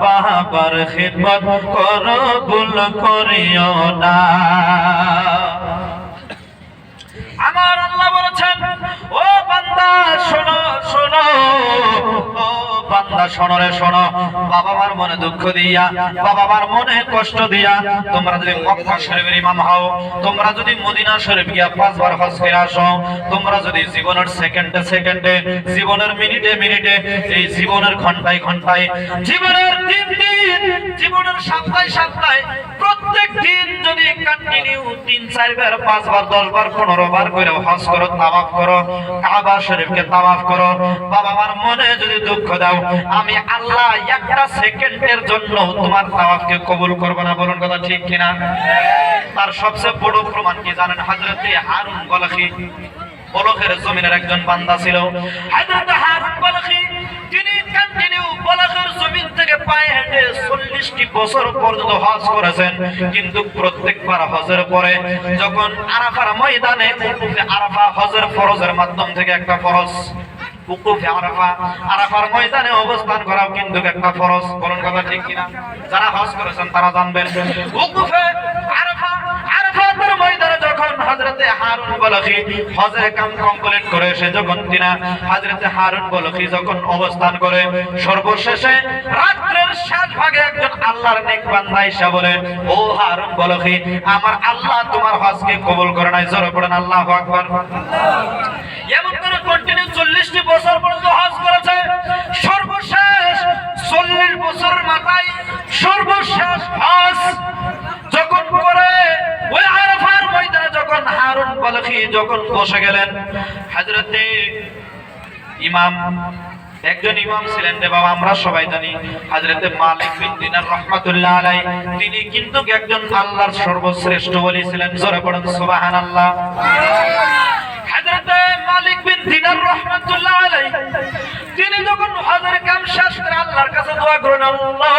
বাবার খিদমত করো ভুল করিও না। বান্দা শোনো রে শোনো। বাবা মার মনে দুঃখ দিয়া বাবা মার মনে কষ্ট দিয়া তোমরা যদি মক্কা শরীফের ইমাম হও, তোমরা যদি মদিনা শরীফ গিয়া পাঁচবার হজ করে আসো, তোমরা যদি জীবনের সেকেন্ডে সেকেন্ডে জীবনের মিনিটে মিনিটে এই জীবনের ঘন্টায় ঘন্টায়, জীবনের দিন দিন, জীবনের সপ্তাহে সপ্তাহে, প্রত্যেক দিন যদি কন্টিনিউ তিন, চারবার, পাঁচবার, দশবার পনেরো বার করে হজ করো, তাওয়াফ করো, কাবা শরীফকে তাওয়াফ করো বাবা আমার মনে যদি দুঃখ দাও আমি আল্লাহ একটা সেকেন্ডের জন্য তোমার তাওয়াফকে কবুল করব না, বলুন কথা ঠিক কিনা? তার সবচেয়ে বড় প্রমাণ কি জানেন? হযরতে হারুন বলখি বলখের জমিনের একজন বান্দা ছিল। হযরতে হারুন বলখি তিনি কন্টিনিউ বলখের জমিন থেকে পায়ে হেঁটে 40টি বছর পর্যন্ত হজ করেছেন। কিন্তু প্রত্যেকবার হজের পরে যখন আরাফার ময়দানে উকুফে আরাফা হজের ফরজের মাধ্যম থেকে একটা ফরজ অবস্থান কিন্তু একটা ফরজ। কিনা? যারা ময়দানে যখন হারুন বলখি যখন হারুন যখন অবস্থান করে, সর্বশেষে রাত্রের শেষ ভাগে একজন আল্লাহর নেক বলে, ও হারুন বলখি, আমার আল্লাহ তোমার হজকে কবুল করে নাই। জোরে পড়েন, আল্লাহু বছরের মাথায় সর্বশেষ হজ যখন করে, ওই আরাফার ময়দানে যখন হারুন যখন বসে গেলেন হযরতে ইমাম, একজন ইমাম ছিলেন রে বাবা, আমরা সবাই জানি হযরতে মালিক বিন দিনার রাহমাতুল্লাহ আলাই তিনি কিন্তু একজন আল্লাহর সর্বশ্রেষ্ঠ ওলি ছিলেন, জোরে পড়ুন, সুবহানাল্লাহ। মালিক বিন দিনার রাহমাতুল্লাহ আলাই তিনি যখন হজের কাম শেষ করে আল্লাহর কাছে দোয়া করেন, আল্লাহ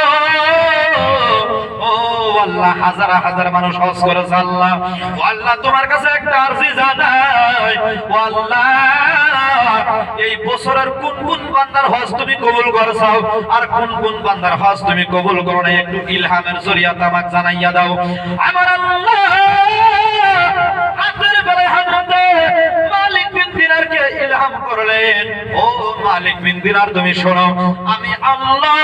এই কোন কোন হজ তুমি আর কোন কোন হজ তুমি কবুল একটু ইলহামের জানাইয়া দাও। আমার আল্লাহ রাতের বেলায় হযরতে মালিক বিন দিনারকে ইলহাম করলেন ও মালিক বিন দিনার তুমি শোনো, আমি আল্লাহ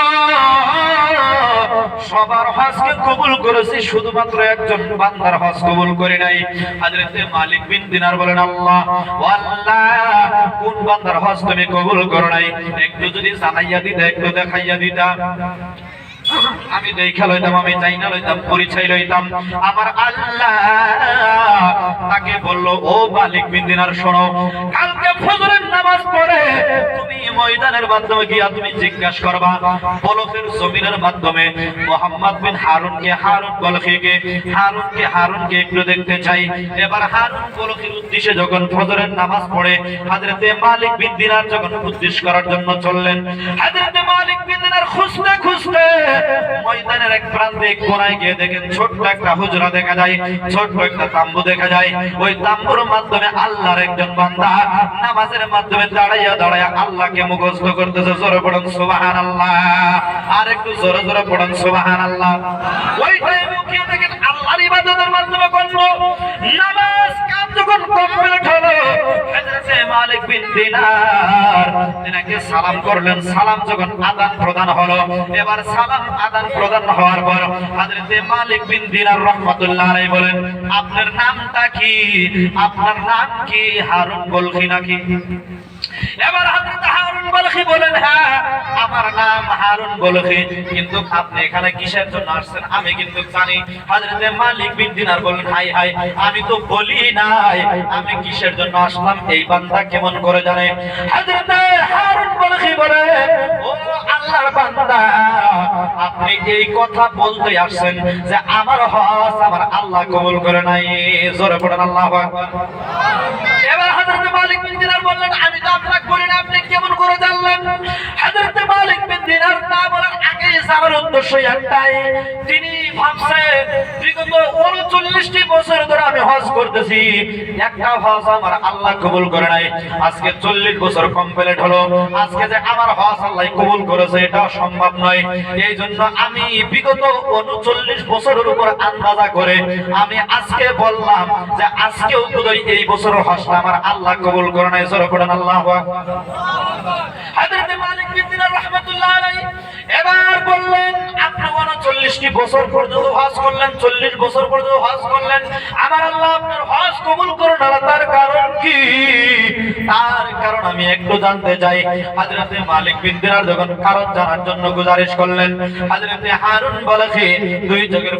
সবার হজকে কবুল করেছি, শুধুমাত্র একজন বান্দার হজ কবুল করি নাই। হাজরতে মালিক বিন দিনার বলেন, আল্লাহ আল্লাহ কোন বান্দার হজ তুমি কবুল করো নাই? একটু যদি জানাইয়া দিতা, একটু দেখাইয়া দিতা। আমি দেখা লইতাম, আমি চাই না লইতাম, পরিচয় লইতাম। আমার আল্লাহ তাকে বলল, ও মালিক বিন দিনার, শোনো, কালকে ফজরের নামাজ পড়ে তুমি ময়দানের মাধ্যমে গিয়া তুমি জিজ্ঞাসা করবা বলকের জমিনের মাধ্যমে। মোহাম্মদ বিন হারুনকে, হারুন বলখিকে, হারুনকে হারুনকে একটু দেখতে চাই। এবার হারুন বলখির উদ্দেশ্যে যখন ফজরের নামাজ পড়ে হযরতে মালিক বিন দিনার যখন উদ্দেশ্য করার জন্য চললেন হযরতে মালিক বিন দিনার খুঁজতে খুঁজতে ময়দানের এক প্রান্তে কোনায় গিয়ে দেখেন ছোট্ট একটা হুজরা দেখা যায়, ছোট্ট একটা তাম্বু দেখা যায়। ওই তাম্বুর মাধ্যমে আল্লাহর একজন বান্দা নামাজের মাধ্যমে দাঁড়াইয়া দাঁড়াইয়া আল্লাহকে মুখস্থ করতেছে, জোরে পড়ুন, সুবহানাল্লাহ। আর একটু জোরে জোরে পড়ুন, সুবহানাল্লাহ। ওই টাইমে উঠিয়ে দেখেন আল্লাহর ইবাদতের মাধ্যমে করল নামাজ কাম যখন কমপ্লিট হলো? হযরতে মালিক বিন দিনার। তিনাকে সালাম করলেন, সালাম যখন আদান প্রদান হলো, এবার সালাম আদান প্রদান হওয়ার পর হযরতে মালিক বিন দিনার রাহমাতুল্লাহ আলাইহি বলেন, আপনার নামটা কি? আপনার নাম কি? হারুন বলখি নাকি? এবার হযরত হারুন বলখি বলেন হ্যাঁ আমার নাম হারুন বলখি, কিন্তু আপনি এখানে কিসের জন্য আসছেন? আমি কিন্তু জানি। হযরত মালিক বিন দিনার বলেন, হাই হাই, আমি তো বলি নাই, আমি কিসের জন্য আসলাম? এই বান্দা কেমন করে জানে? হযরত আল্লাহর বান্দা, আপনি এই কথা বলতে আসছেন যে আমার হজ আমার আল্লাহ কবুল করে নাই। জোরে পড়েন আল্লাহ এবার হযরত মালিক বললেন, আমি তো আপনাকে বলি না আপনি বছর আমি আজকে চল্লিশ বছর কমপ্লিট হলো। আজকে হজ আল্লাহ কবুল করেছে, এটা সম্ভব নয়। এই জন্য আমি বিগত উনচল্লিশ বছরের উপর আন্দাজা করে আমি আজকে বললাম যে আজকেও বোধহয় এই বছরের হজটা আমার আল্লাহ কবুল করে নাই। আল্লাহ বছর পর্যন্ত হজ করলেন 40 বছর পর্যন্ত হজ করলেন। আমার আল্লাহ আপনার হজ কবুল করুন না তার কারণ কি? তার কারণ আমি একটু জানতে চাই। হাজরাতে মালিক বিন দিনার যখন কারণ জানার জন্য গুজারিশ করলেন হাজরাতে হারুন বলে দুই চোখের